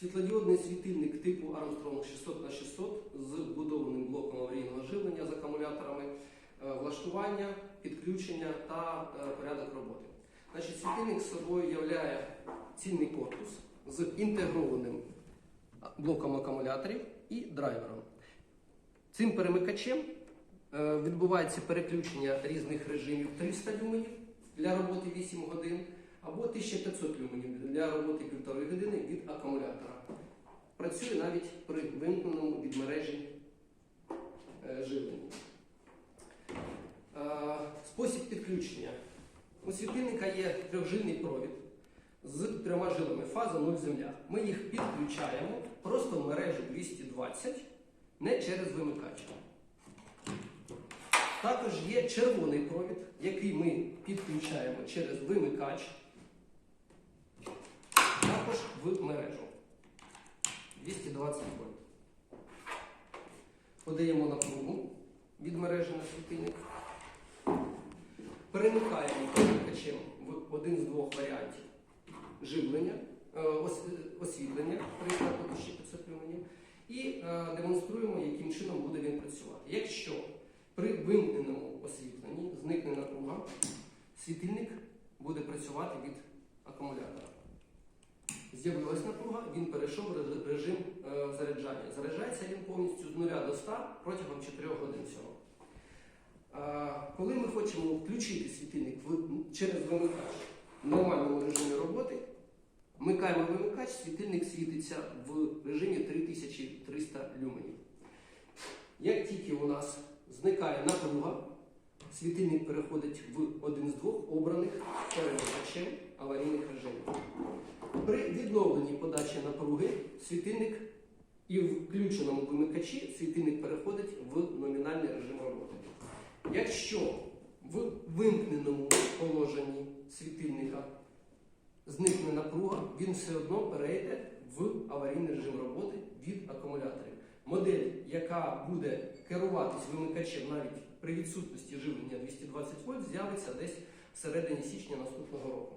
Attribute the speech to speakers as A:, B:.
A: Світлодіодний світильник типу Armstrong 600 на 600 з вбудованим блоком аварійного живлення з акумуляторами, е, влаштування, підключення та е, порядок роботи. Значить, світильник собою являє цільний корпус з інтегрованим блоком акумуляторів і драйвером. Цим перемикачем е, відбувається переключення різних режимів 300 люменів для роботи 8 годин або 1500 люменів для роботи 1,5 години від акумулятора. Працює навіть при вимкненому від мережі е, живлення. Е, Спосіб підключення. У світильника є трьохжильний провід з трьома жилами фаза 0 земля. Ми їх підключаємо просто в мережу 220, не через вимикач. Також є червоний провід, який ми підключаємо через вимикач, також в мережу 220 вольт. Подаємо напругу від мережі на світильник. Перемикаємо перемикачем в один з двох варіантів живлення, е, освітлення при ще 500 люменів і е, демонструємо, яким чином буде він працювати. Якщо при вимкненому освітленні зникне напруга, світильник буде працювати від. З'явилась напруга, він перейшов режим е, заряджання. Заряджається він повністю з 0 до 100 протягом 4 годин всього. А, Коли ми хочемо включити світильник через вимикач в нормальному режимі роботи, вмикаємо вимикач, світильник світиться в режимі 3300 люменів. Як тільки у нас зникає напруга, світильник переходить в один з двох обраних перемикачем аварійних режимів. При відновленні подачі напруги світильник і в включеному вимикачі світильник переходить в номінальний режим роботи. Якщо в вимкненому положенні світильника зникне напруга, він все одно перейде в аварійний режим роботи від акумуляторів. Модель, яка буде керуватись вимикачем навіть при відсутності живлення 220 вольт, з'явиться десь всередині січня наступного року.